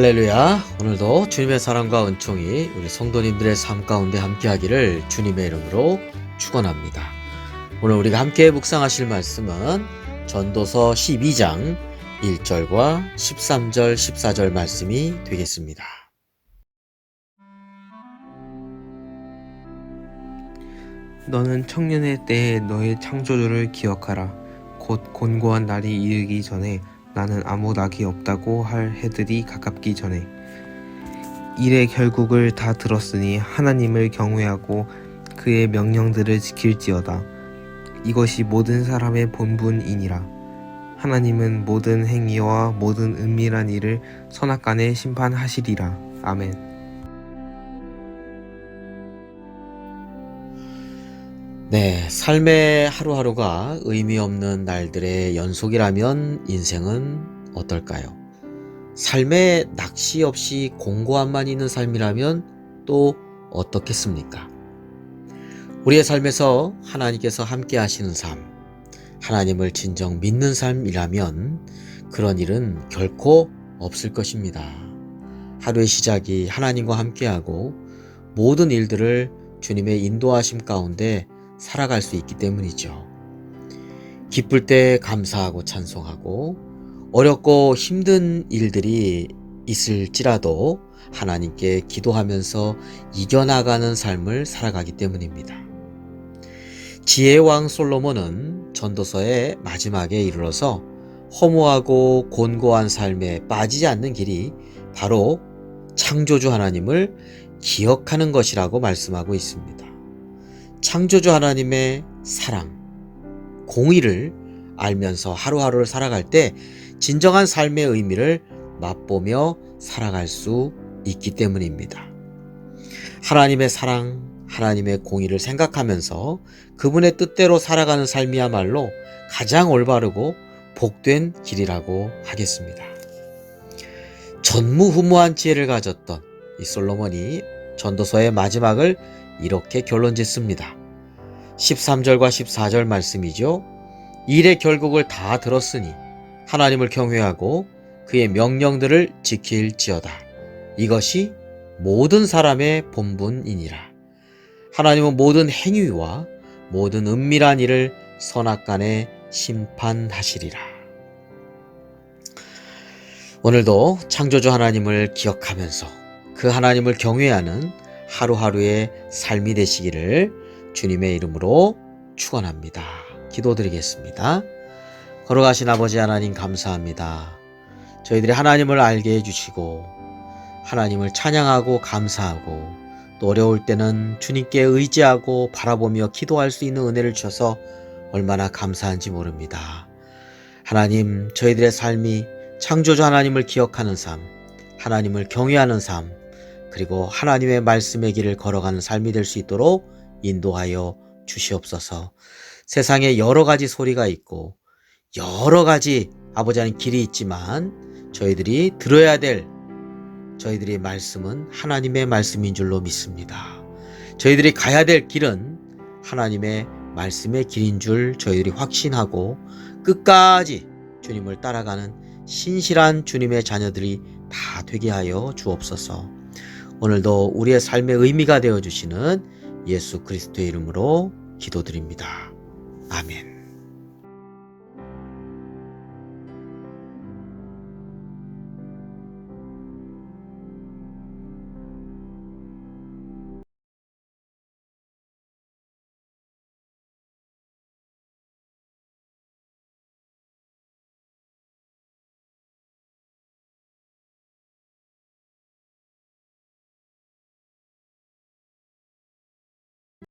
할렐루야. 오늘도 주님의 사랑과 은총이 우리 성도님들의 삶 가운데 함께하기를 주님의 이름으로 축원합니다. 오늘 우리가 함께 묵상하실 말씀은 전도서 12장 1절과 13절, 14절 말씀이 되겠습니다. 너는 청년의 때에 너의 창조주를 기억하라. 곧 곤고한 날이 이르기 전에 나는 아무 낙이 없다고 할 해들이 가깝기 전에 일의 결국을 다 들었으니 하나님을 경외하고 그의 명령들을 지킬지어다. 이것이 모든 사람의 본분이니라. 하나님은 모든 행위와 모든 은밀한 일을 선악간에 심판하시리라. 아멘. 네, 삶의 하루하루가 의미 없는 날들의 연속이라면 인생은 어떨까요? 삶에 낚시 없이 공고함만 있는 삶이라면 또 어떻겠습니까? 우리의 삶에서 하나님께서 함께 하시는 삶, 하나님을 진정 믿는 삶이라면 그런 일은 결코 없을 것입니다. 하루의 시작이 하나님과 함께하고 모든 일들을 주님의 인도하심 가운데 살아갈 수 있기 때문이죠. 기쁠 때 감사하고 찬송하고 어렵고 힘든 일들이 있을지라도 하나님께 기도하면서 이겨나가는 삶을 살아가기 때문입니다. 지혜왕 솔로몬은 전도서의 마지막에 이르러서 허무하고 곤고한 삶에 빠지지 않는 길이 바로 창조주 하나님을 기억하는 것이라고 말씀하고 있습니다. 창조주 하나님의 사랑, 공의를 알면서 하루하루를 살아갈 때 진정한 삶의 의미를 맛보며 살아갈 수 있기 때문입니다. 하나님의 사랑, 하나님의 공의를 생각하면서 그분의 뜻대로 살아가는 삶이야말로 가장 올바르고 복된 길이라고 하겠습니다. 전무후무한 지혜를 가졌던 이 솔로몬이 전도서의 마지막을 이렇게 결론 짓습니다. 13절과 14절 말씀이죠. 일의 결국을 다 들었으니 하나님을 경외하고 그의 명령들을 지킬지어다. 이것이 모든 사람의 본분이니라. 하나님은 모든 행위와 모든 은밀한 일을 선악간에 심판하시리라. 오늘도 창조주 하나님을 기억하면서 그 하나님을 경외하는 하루하루의 삶이 되시기를 주님의 이름으로 축원합니다. 기도드리겠습니다. 걸어가신 아버지 하나님 감사합니다. 저희들이 하나님을 알게 해주시고 하나님을 찬양하고 감사하고 또 어려울 때는 주님께 의지하고 바라보며 기도할 수 있는 은혜를 주셔서 얼마나 감사한지 모릅니다. 하나님, 저희들의 삶이 창조주 하나님을 기억하는 삶, 하나님을 경외하는 삶, 그리고 하나님의 말씀의 길을 걸어가는 삶이 될 수 있도록 인도하여 주시옵소서. 세상에 여러 가지 소리가 있고 여러 가지 아버지 하나님 길이 있지만 저희들이 들어야 될 저희들의 말씀은 하나님의 말씀인 줄로 믿습니다. 저희들이 가야 될 길은 하나님의 말씀의 길인 줄 저희들이 확신하고 끝까지 주님을 따라가는 신실한 주님의 자녀들이 다 되게 하여 주옵소서. 오늘도 우리의 삶의 의미가 되어 주시는 예수 그리스도의 이름으로 기도드립니다. 아멘.